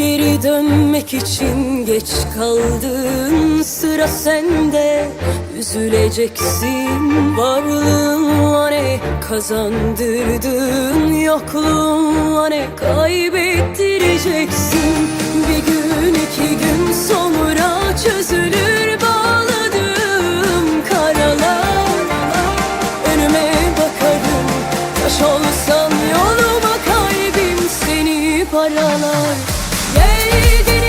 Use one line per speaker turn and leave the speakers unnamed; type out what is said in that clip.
Geri dönmek için geç kaldın. Sıra sende. Üzüleceksin. Varlığınla ne kazandırdın? Yokluğunla ne kaybettireceksin? Bir gün iki gün sonra çözülür bağladığım karalar. Önüme bakarım. Taş olsan yoluma kalbim seni paralar Yeah.